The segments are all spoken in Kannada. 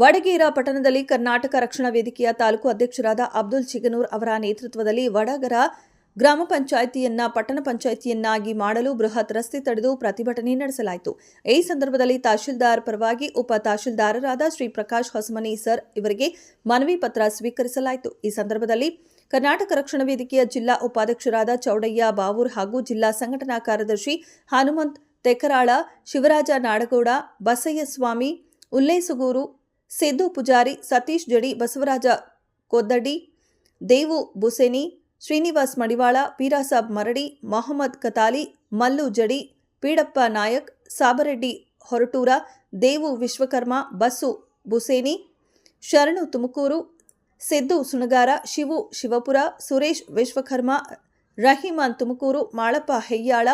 ವಡಗೇರ ಪಟ್ಟಣದಲ್ಲಿ ಕರ್ನಾಟಕ ರಕ್ಷಣಾ ವೇದಿಕೆಯ ತಾಲೂಕು ಅಧ್ಯಕ್ಷರಾದ ಅಬ್ದುಲ್ ಚಿಗನೂರ್ ಅವರ ನೇತೃತ್ವದಲ್ಲಿ ವಡಗರ ಗ್ರಾಮ ಪಂಚಾಯಿತಿಯನ್ನ ಪಟ್ಟಣ ಪಂಚಾಯಿತಿಯನ್ನಾಗಿ ಮಾಡಲು ಬೃಹತ್ ರಸ್ತೆ ತಡೆದು ಪ್ರತಿಭಟನೆ ನಡೆಸಲಾಯಿತು. ಈ ಸಂದರ್ಭದಲ್ಲಿ ತಹಶೀಲ್ದಾರ್ ಪರವಾಗಿ ಉಪ ತಹಶೀಲ್ದಾರರಾದ ಶ್ರೀ ಪ್ರಕಾಶ್ ಹೊಸಮನಿ ಸರ್ ಇವರಿಗೆ ಮನವಿ ಪತ್ರ ಸ್ವೀಕರಿಸಲಾಯಿತು. ಈ ಸಂದರ್ಭದಲ್ಲಿ ಕರ್ನಾಟಕ ರಕ್ಷಣಾ ವೇದಿಕೆಯ ಜಿಲ್ಲಾ ಉಪಾಧ್ಯಕ್ಷರಾದ ಚೌಡಯ್ಯ ಬಾವೂರ್ ಹಾಗೂ ಜಿಲ್ಲಾ ಸಂಘಟನಾ ಕಾರ್ಯದರ್ಶಿ ಹನುಮಂತ್ ತೆಕರಾಳ, ಶಿವರಾಜ ನಾಡಗೌಡ ಬಸಯ್ಯಸ್ವಾಮಿ ಉಲ್ಲೇಸುಗೂರು ಸಿದ್ದು ಪೂಜಾರಿ, ಸತೀಶ್ ಜಡಿ, ಬಸವರಾಜ ಕೊದ್ದಡಿ, ದೇವು ಬುಸೇನಿ, ಶ್ರೀನಿವಾಸ್ ಮಡಿವಾಳ, ಪೀರಾಸಾಬ್ ಮರಡಿ, ಮೊಹಮ್ಮದ್ ಕತಾಲಿ ಮಲ್ಲು ಜಡಿ, ಪೀಡಪ್ಪ ನಾಯಕ್, ಸಾಬರೆಡ್ಡಿ ಹೊರಟೂರ, ದೇವು ವಿಶ್ವಕರ್ಮ ಬಸು ಬುಸೇನಿ, ಶರಣು ತುಮಕೂರು, ಸಿದ್ದು ಸುಣಗಾರ, ಶಿವು ಶಿವಪುರ, ಸುರೇಶ್ ವಿಶ್ವಕರ್ಮ, ರಹಿಮಾನ್ ತುಮಕೂರು, ಮಾಳಪ್ಪ ಹೆಯ್ಯಾಳ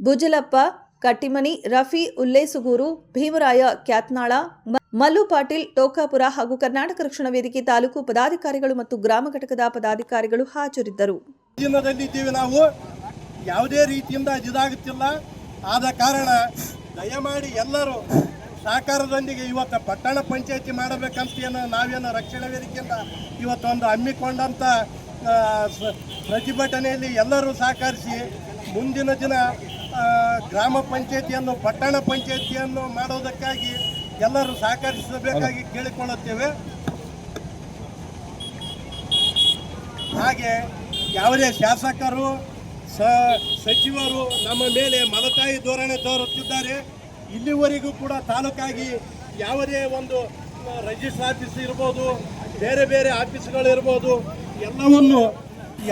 ಬುಜಲಪ್ಪ ಕಟ್ಟಿಮನಿ, ರಫಿ, ಉಲ್ಲೇಸುಗೂರು, ಭೀಮರಾಯ, ಕ್ಯಾತ್ನಾಳ ಮಲ್ಲು ಪಾಟೀಲ್, ಟೋಕಾಪುರ ಹಾಗೂ ಕರ್ನಾಟಕ ರಕ್ಷಣಾ ವೇದಿಕೆ ತಾಲೂಕು ಪದಾಧಿಕಾರಿಗಳು ಮತ್ತು ಗ್ರಾಮ ಘಟಕದ ಪದಾಧಿಕಾರಿಗಳು ಹಾಜರಿದ್ದರು. ನಾವು. ಯಾವುದೇ ರೀತಿಯಿಂದ ಇದಾಗುತ್ತಿಲ್ಲ. ಆದ ಕಾರಣ ದಯಮಾಡಿ ಎಲ್ಲರೂ ಸಹಕಾರದೊಂದಿಗೆ ಇವತ್ತು ಪಟ್ಟಣ ಪಂಚಾಯತಿ ಮಾಡಬೇಕಂತ ಏನು ನಾವೇನು ರಕ್ಷಣಾ ವೇದಿಕೆಯಿಂದ ಇವತ್ತೊಂದು ಹಮ್ಮಿಕೊಂಡಂಥ ಪ್ರತಿಭಟನೆಯಲ್ಲಿ ಎಲ್ಲರೂ ಸಹಕರಿಸಿ ಮುಂದಿನ ದಿನ ಗ್ರಾಮ ಪಂಚಾಯತಿಯನ್ನು, ಪಟ್ಟಣ ಪಂಚಾಯತಿಯನ್ನು ಮಾಡೋದಕ್ಕಾಗಿ ಎಲ್ಲರೂ ಸಹಕರಿಸಬೇಕಾಗಿ ಕೇಳಿಕೊಳ್ಳುತ್ತೇವೆ. ಹಾಗೆ ಯಾವುದೇ ಶಾಸಕರು ಸಚಿವರು ನಮ್ಮ ಮೇಲೆ ಮಲತಾಯಿ ಧೋರಣೆ ತೋರುತ್ತಿದ್ದಾರೆ. ಇಲ್ಲಿವರೆಗೂ ಕೂಡ ತಾಲೂಕಾಗಿ ಯಾವುದೇ ಒಂದು ರಿಜಿಸ್ಟರ್ ಆಫೀಸ್ ಇರ್ಬೋದು, ಬೇರೆ ಬೇರೆ ಆಫೀಸ್ಗಳಿರ್ಬೋದು, ಎಲ್ಲವನ್ನು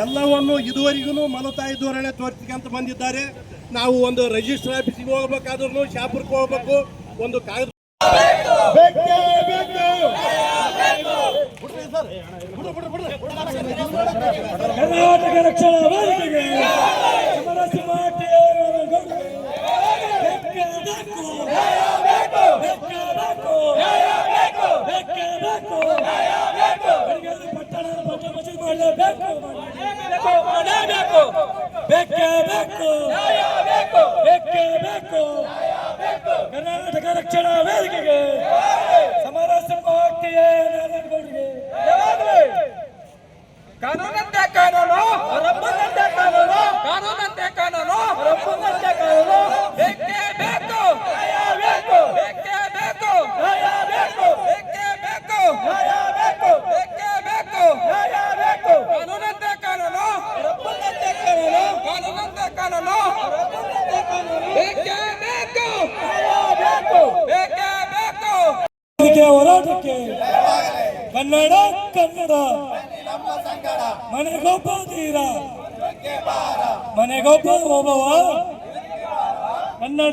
ಎಲ್ಲವನ್ನು ಇದುವರೆಗೂ ಮಲತಾಯಿ ಧೋರಣೆ ತೋರಿಸ್ಕೊಂತ ಬಂದಿದ್ದಾರೆ. ನಾವು ಒಂದು ರಿಜಿಸ್ಟರ್ ಆಫೀಸಿಗೆ ಹೋಗ್ಬೇಕಾದ್ರೂ ಶಾಪುರಕ್ಕೆ ಹೋಗ್ಬೇಕು ಒಂದು ಕಾಗದ ಕರ್ನಾಟಕ ರಕ್ಷಣಾ ವೇದಿಕೆಗೆ ಸಮರಸಿಂಹ ಟಿಆರ್‌ರವರಿಗೆ ಮಾಡಲೇಬೇಕು ಬೇಕು. ಬೆಕ್ಕೆ ಬೇಕು. ಬೇಕು. ಬೇಕೇ ಬೇಕು. ಕರ್ನಾಟಕ ರಕ್ಷಣಾ ವೇದಿಕೆಗೆ ಸಮರಸಿಂಹ ಟಿಆರ್‌ರವರಿಗೆ ಕಾನೂನಂತೆ ಕಾನೂನು ರಬ್ಬನಂತೆ ಕಾನೂನು ಕಾನೂನಂತೆ ಕಾನೂನು ರಬ್ಬನಂತೆ ಕಾನೂನು ಬೇಕೇ ಬೇಕು ಬೇಕು ಬೇಕೇ ಬೇಕು ಬೇಕು ಬೇಕೇ ಬೇಕು ಬೇಕು ಬೇಕೇ ಬೇಕು ಬೇಕು ಕಾನೂನಂತೆ ಕಾನೂನು ರಬ್ಬನಂತೆ ಕಾನೂನು ಕಾನೂನಂತೆ ಕಾನೂನು ರಬ್ಬನಂತೆ ಕಾನೂನು ಬೇಕೇ ಬೇಕು ಬೇಕು ಬೇಕೇ ಬೇಕು ವೇದಿಕೆಯ ಹೋರಾಟಕ್ಕೆ ಕನ್ನಡ ಕನ್ನಡ. ಮನೆಗೊಬ್ಬ ತೀರ ಮನೆಗೊಬ್ಬ ಒಬ್ಬವ ಕನ್ನಡ.